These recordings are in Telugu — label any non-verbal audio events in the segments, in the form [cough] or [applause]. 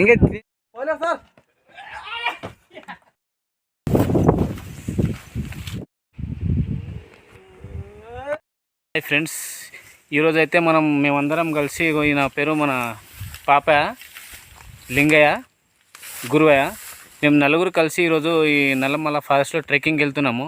ఇంకా సార్. హాయ్ ఫ్రెండ్స్ ఈరోజు అయితే మనం మేమందరం కలిసి ఈయన పేరు మన పాప లింగయ్య గురువయ్య. మేము నలుగురు కలిసి ఈరోజు ఈ నల్లమల్ల ఫారెస్ట్లో ట్రెక్కింగ్ వెళ్తున్నాము.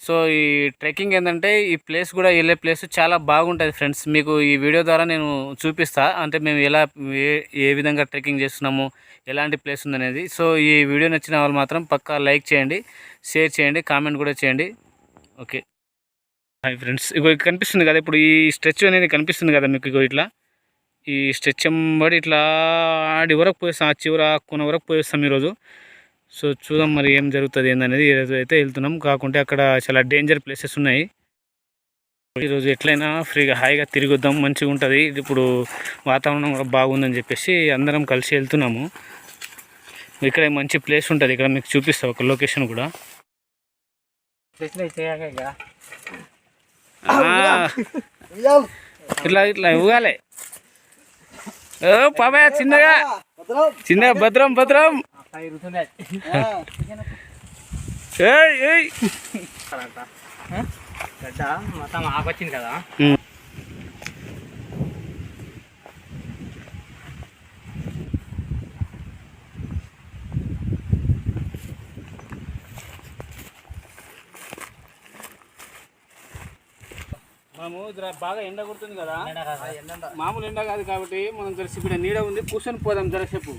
సో ఈ ట్రెక్కింగ్ ఏంటంటే ఈ ప్లేస్ కూడా వెళ్ళే ప్లేస్ చాలా బాగుంటుంది ఫ్రెండ్స్. మీకు ఈ వీడియో ద్వారా నేను చూపిస్తా. అంటే మేము ఎలా ఏ ఏ విధంగా ట్రెక్కింగ్ చేస్తున్నాము ఎలాంటి ప్లేస్ ఉందనేది. సో ఈ వీడియో నచ్చిన వాళ్ళు మాత్రం పక్కా లైక్ చేయండి షేర్ చేయండి కామెంట్ కూడా చేయండి. ఓకే. Hi friends. ఇగో కనిపిస్తుంది కదా ఇప్పుడు ఈ స్ట్రెచ్ అనేది కనిపిస్తుంది కదా మీకు ఇగో ఇట్లా. ఈ స్ట్రెచ్ ఎంబడి ఇట్లా ఆడి వరకు పోయిస్తాం ఆ చివర కొన వరకు పోయిస్తాం ఈరోజు. సో చూద్దాం మరి ఏం జరుగుతుంది ఏందనేది ఈరోజు అయితే వెళ్తున్నాం. కాకుంటే అక్కడ చాలా డేంజర్ ప్లేసెస్ ఉన్నాయి. ఈరోజు ఎట్లయినా ఫ్రీగా హాయిగా తిరిగొద్దాం మంచిగా ఉంటుంది. ఇప్పుడు వాతావరణం కూడా బాగుందని చెప్పేసి అందరం కలిసి వెళ్తున్నాము. ఇక్కడ మంచి ప్లేస్ ఉంటుంది. ఇక్కడ మీకు చూపిస్తా ఒక లొకేషన్ కూడా. ఇట్లా ఇట్లా ఇవ్వాలి ఓ పాపయ్య చిన్నగా. చిన్నగా భద్రం భద్రం. ఏయ్ ఏయ్ గడ్డ మొత్తం ఆకొచ్చింది కదా బాగా ఎండ కొడుతుంది కదా. మామూలు ఎండ కాదు కాబట్టి మనం జరసి ఇక్కడ నీడ ఉంది కూర్చొని పోదాం జరసేపు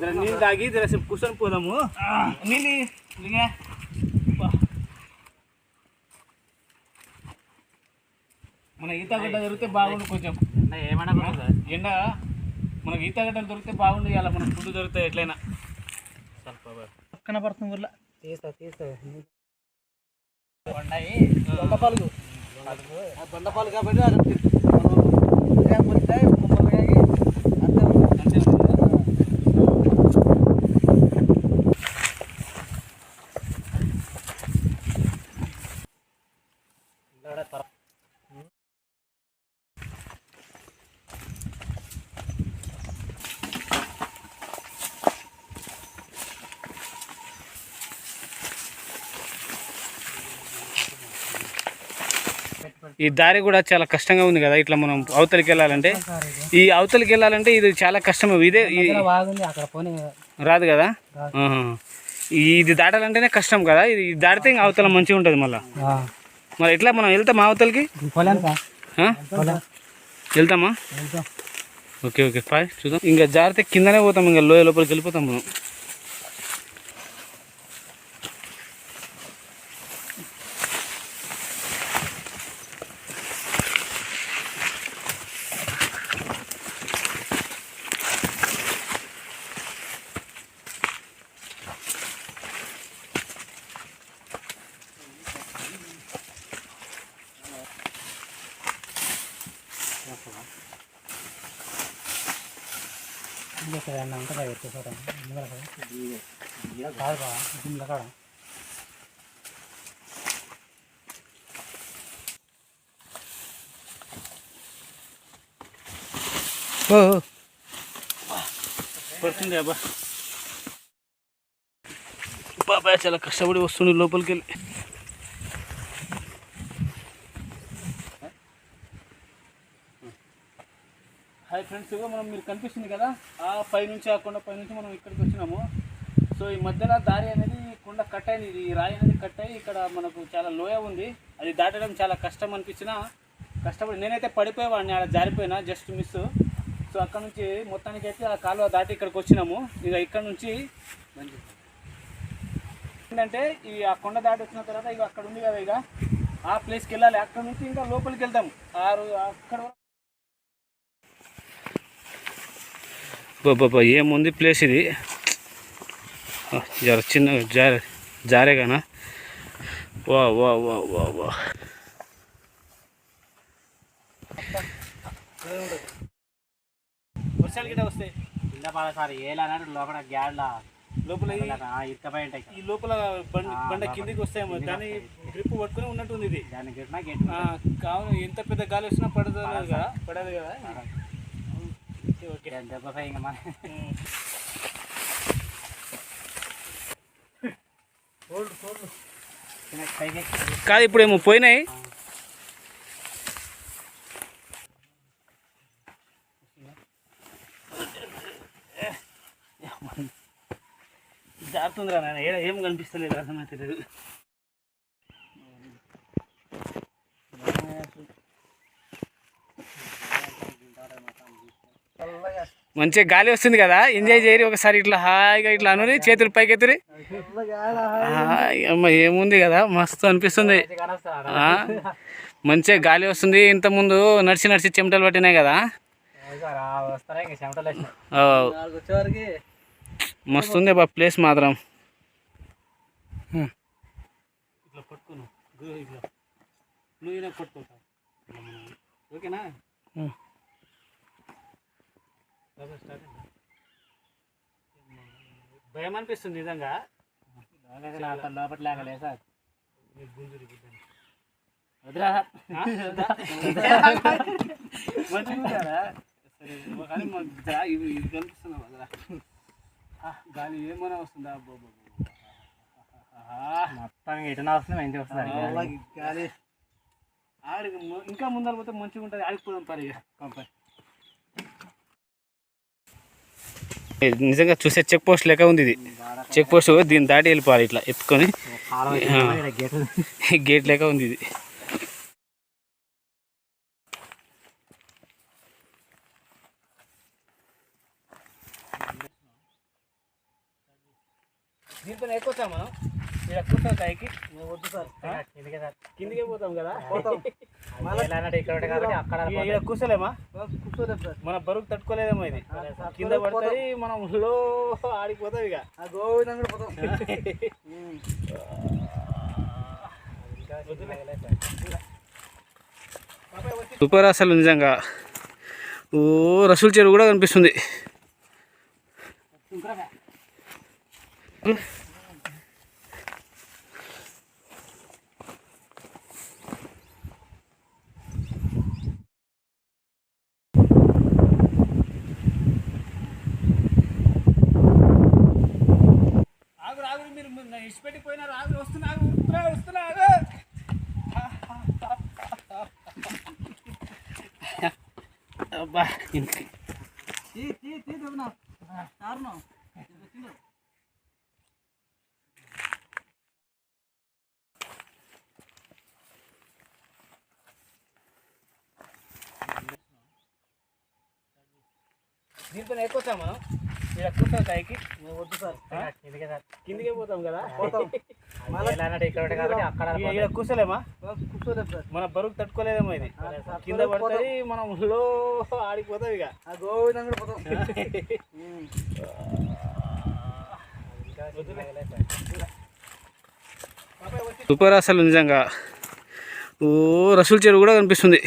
జర నీళ్ళు తాగి జరసేపు కూర్చొని పోదాము. నీళ్ళు. మన ఈత గడ్డ దొరికితే బాగుండు కొంచెం. ఏమన్నా ఎండ మనకి ఈత గడ్డలు దొరికితే బాగుండు ఇలా మనకు ఫుడ్ దొరుకుతాయి ఎట్లయినా. పక్కన పడుతుంది ఊర్లో. తీస్తా తీస్తా. బండపాలు కాబట్టి అది అంతే ఈ దారి కూడా చాలా కష్టంగా ఉంది కదా. ఇట్లా మనం అవతలికి వెళ్ళాలంటే. ఈ అవతలికి వెళ్ళాలంటే ఇది చాలా కష్టం. ఇదే రాదు కదా. ఇది దాటాలంటేనే కష్టం కదా. ఇది దాటితే ఇంకా అవతల మంచిగా ఉంటుంది మళ్ళీ. మరి ఎట్లా మనం వెళ్తామా అవతలకి? వెళ్తామా? Okay okay. ఫైవ్ చూద్దాం. ఇంకా జారితే కిందనే పోతాం ఇంకా లోయ లోపలికి వెళ్ళిపోతాం మనం. ఓ పడుతుంది అబ్బా బాబాయ్ చాలా కష్టపడి వస్తుంది లోపలికి వెళ్ళి హాయ్ ఫ్రెండ్స్ ఇగో మనం మీరు కనిపిస్తుంది కదా? ఆ పై నుంచి ఆ కొండ పై నుంచి మనం ఇక్కడికి వచ్చినాము. సో ఈ మధ్యలో దారి అనేది కొండ కట్ అయింది. ఇది రాయి అనేది కట్ అయ్యి ఇక్కడ మనకు చాలా లోయ ఉంది. అది దాటడం చాలా కష్టం అనిపించిన కష్టపడి నేనైతే పడిపోయేవాడిని అలా జారిపోయినా జస్ట్ మిస్ సో అక్కడ నుంచి మొత్తానికి అయితే ఆ కాలువ దాటి ఇక్కడికి వచ్చినాము. ఇక ఇక్కడ నుంచి ఏంటంటే ఈ ఆ కొండ దాటి వచ్చిన తర్వాత ఇక అక్కడ ఉంది కదా ఇక. ఆ ప్లేస్కి వెళ్ళాలి. అక్కడ నుంచి ఇంకా లోపలికి వెళ్తాం ఆరు అక్కడ బాబా ఏముంది ప్లేస్ ఇది? జర చిన్న జారే జారేగానా? వా వా వా వా వా. వర్షాలు గిట్ట వస్తాయి. కింద లోపల గ్యాడ్ల. లోపల ఈ- ఇటుకపోయి ఉంటాయి. ఈ లోపల బండ కిందికి వస్తాయేమో. గ్రిప్ పట్టుకుని ఉన్నట్టుంది ఇది. దాని కావున ఎంత పెద్ద గాలి వచ్చినా పడదు కదా పడదు కదా. ఓకే దెబ్బ పై ఇంకా మన ఫోల్డ్ ఫోల్డ్ కాదు ఇప్పుడు ఏమో పోయినాయి జారుతుందిరా నాయన. ఏం కనిపిస్తలేదు అర్థమైతలేదు. మంచిగా గాలి వస్తుంది కదా ఎంజాయ్ చేయరి. ఒకసారి ఇట్లా హాయిగా ఇట్లా అనురి చేతులు పైకి ఎత్తురి అమ్మ ఏముంది కదా మస్తు అనిపిస్తుంది. మంచిగా గాలి వస్తుంది. ఇంత ముందు నడిచి నడిచి చెమటలు పట్టినాయి కదా. వస్తారా ఇంకా చెమటలు వేసినాయి ఆ, వచ్చేవారికి మస్తు ఉంది బా ప్లేస్ మాత్రం ఓకేనా? భయం అనిపిస్తుంది నిజంగా. లోపల లేకలే సార్. వదిరా. మంచిగా కానీ ఇవి వదిరా. గాలి ఏమైనా వస్తుందా? అబ్బో, అబ్బో, అబ్బో. ఆహా. మొత్తం ఎటు వస్తుంది మంచిగా వస్తుంది గాలి. ఆడికి ఇంకా ముందర పోతే మంచిగా ఉంటుంది ఆడిపోదాం పరి ఇక పంప నిజంగా చూసే చెక్ పోస్ట్ లెక్క ఉంది ఇది. చెక్ పోస్ట్ దీన్ని దాటి వెళ్ళిపోవాలి ఇట్లా ఎత్తుకొని. గేట్ లెక్క ఉంది ఇది. దీంతో ఎక్కువ మనం. ఇక్కడ కూర్చోం పైకి. వద్దు సార్. కిందకే సార్. కిందికే పోతాం కదా? పోతాం. [laughs] ఎలాంటి ఇక్కడ ఉంటే కాబట్టి అక్కడ ఇక్కడ కూర్చోలేమా? కూర్చోలేదు సార్. మన బరువు తట్టుకోలేదేమో ఇది. కింద పడుతుంది మనం లో ఆడిపోతాం ఇక. ఆ గోవిందం కూడా పోతాం. [laughs] సూపర్ అసలు నిజంగా. ఓ రసూల్ చెరువు కూడా కనిపిస్తుంది. మీరు ఇష్టపెట్టి పోయినారు ఆగు వస్తున్నా ఆగు వస్తున్నా వస్తున్నా ఆగు అబ్బా తీ తీ తీ దెబ్బనా కారణం దీంతో ఎక్కువచ్చా మనం. ఇక్కడ కూర్చోం పైకి? వద్దు సార్. కిందకే సార్? కిందికే పోతాం కదా? [laughs] ఇక్కడ కూర్చోలేమా? సార్. మన బరువు తట్టుకోలేదేమో ఇది. కింద పడుతుంది మనం లో ఆడిపోతాం ఇక. ఆ గోవిందం కూడా పోతాం. [laughs] సూపర్ అసలు నిజంగా. ఓ రసూల్ చెరువు కూడా కనిపిస్తుంది.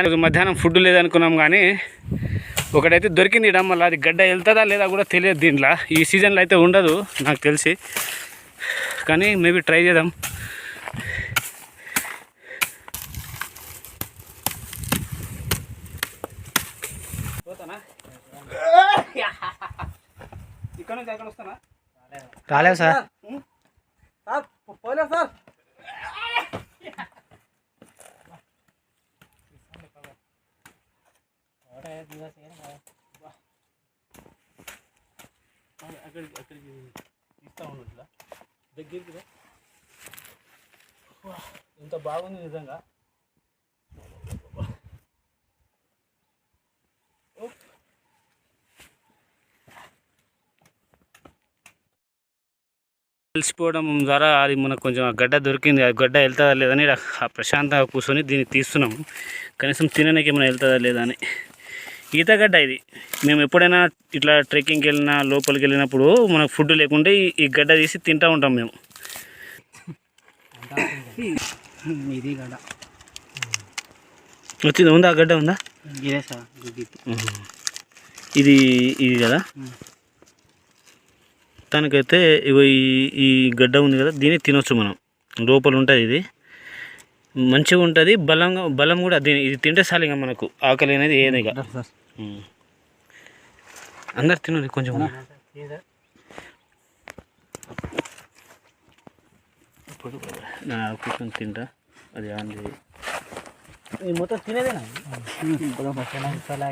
ఈరోజు మధ్యాహ్నం ఫుడ్ లేదనుకున్నాం కానీ ఒకటైతే దొరికింది ఇడ మళ్ళీ అది గడ్డ వెళ్తుందా లేదా కూడా తెలియదు దీంట్లో. ఈ సీజన్లో అయితే ఉండదు నాకు తెలిసి. కానీ మేబీ ట్రై చేద్దాం. రాలేవు సార్. సార్ పోలేదు సార్? దగ్గరికి ఎంత బాగుంది నిజంగా. కలిసిపోవడం ద్వారా అది మనకు కొంచెం ఆ గడ్డ దొరికింది. ఆ గడ్డ వెళ్తుందా లేదని ప్రశాంతంగా కూర్చొని దీన్ని తీస్తున్నాము. కనీసం తినడానికి ఏమైనా వెళ్తుందా లేదా అని. ఈతగడ్డ ఇది. మేము ఎప్పుడైనా ఇట్లా ట్రెక్కింగ్కి వెళ్ళినా లోపలికి వెళ్ళినప్పుడు మనకు ఫుడ్ లేకుంటే ఈ- గడ్డ తీసి తింటూ ఉంటాం మేము. ఇది గడ వచ్చింది? ఉందా? ఆ గడ్డ ఉందా? ఇదే సార్ ఇది ఇది కదా? దానికైతే ఇగో ఈ ఈ గడ్డ ఉంది కదా దీన్ని తినొచ్చు మనం. లోపల ఉంటుంది ఇది. మంచిగా ఉంటుంది బలంగా బలం కూడా దీని ఇది తింటే చాలు ఇంకా మనకు. ఆకలి అనేది ఏది ఇక సార్ ఉమ్. అందరు తినండి కొంచెం ఇప్పుడు నా కూర్చొని తింటా. అది ఆన్ చేయి. మొత్తం తినేదేనా?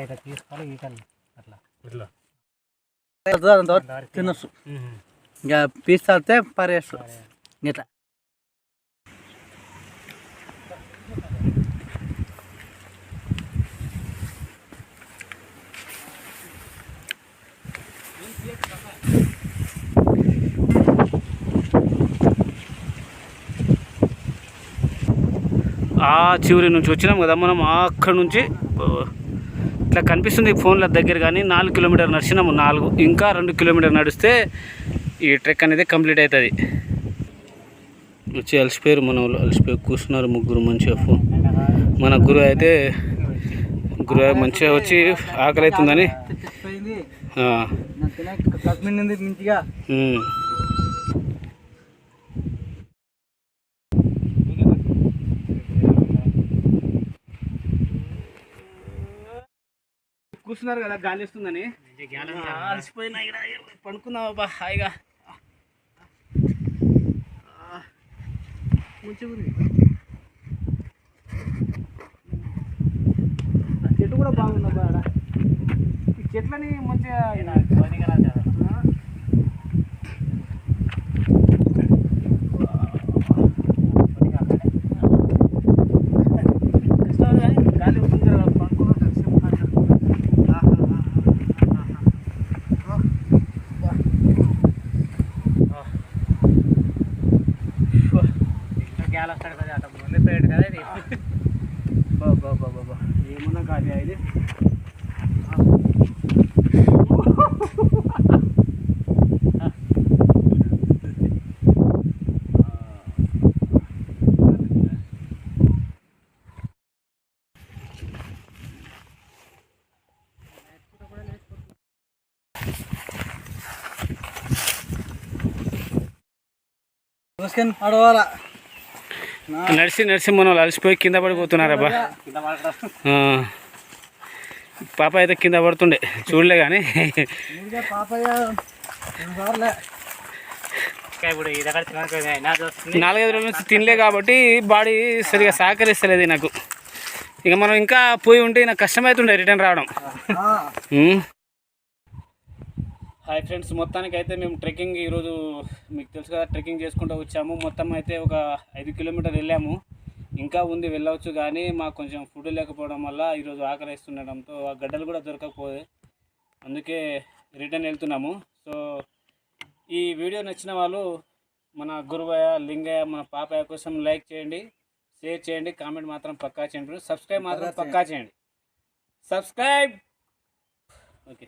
ఇట్లా తీసుకోవాలి అట్లా. ఇట్లా. తినొచ్చు. ఇక పీస్ తాడితే పరేస్తు ఇట్లా. ఆ చివరి నుంచి వచ్చినాం కదా మనం అక్కడ నుంచి ఇట్లా కనిపిస్తుంది ఫోన్ల దగ్గర కానీ నాలుగు కిలోమీటర్ నడిచినాము నాలుగు ఇంకా రెండు కిలోమీటర్ నడిస్తే ఈ ట్రెక్ అనేది కంప్లీట్ అవుతుంది. వచ్చి అలసిపోయారు మన వాళ్ళు అలసిపోయి కూర్చున్నారు ముగ్గురు మంచిగా ఫోన్. మన గురువు అయితే గురువు మంచిగా వచ్చి ఆకలి అవుతుందని తెచ్చిపోయింది ఆ, నాకు తినక కస్మిన్ మంచిగా ఉమ్. కూర్చున్నారు కదా గాలి వస్తుందని. అలసిపోయినా ఇక్కడ పడుకున్నావు బా హాయిగా మంచిగా ఉంది. చెట్టు కూడా బాగుంది. ఈ చెట్లని మంచిగా ఆ? కష్టం కానీ గాలి వస్తుంది కదా పడుకున్నట్టు కాసేపు అట్లా. ఆహా, ఆహా, ఆహా. ఓ, బా. ఆ. ఓ. బా, బా, బా, బా, బా. ఏమన్నా గాలి ఇది చూసుకొని పడవాలా నడిచి నడిచి మనం అలసిపోయి కింద పడిపోతున్నారబ్బా. పాప అయితే కింద పడుతుండే చూడలే కానీ నాలుగైదు రోజుల నుంచి తినలే కాబట్టి బాడీ సరిగా సహకరిస్తలేదు నాకు ఇక మనం ఇంకా పోయి ఉంటే నాకు కష్టమవుతుండే రిటర్న్ రావడం. హాయ్ ఫ్రెండ్స్ మొత్తానికి అయితే మేము ట్రెక్కింగ్ ఈరోజు మీకు తెలుసు కదా ట్రెక్కింగ్ చేసుకుంటూ వచ్చాము. మొత్తం అయితే ఒక ఐదు కిలోమీటర్ వెళ్ళాము. ఇంకా ఉంది వెళ్ళవచ్చు కానీ మాకు కొంచెం ఫుడ్ లేకపోవడం వల్ల ఈరోజు ఆకలిస్తుండడంతో ఆ గడ్డలు కూడా దొరకకపోయి అందుకే రిటర్న్ వెళ్తున్నాము. సో ఈ వీడియో నచ్చిన వాళ్ళు మన గురువయ్య లింగయ్య మన పాపయ్య కోసం లైక్ చేయండి షేర్ చేయండి కామెంట్ మాత్రం పక్కా చేయండి. సబ్స్క్రైబ్ మాత్రం పక్కా చేయండి. సబ్స్క్రైబ్! ఓకే.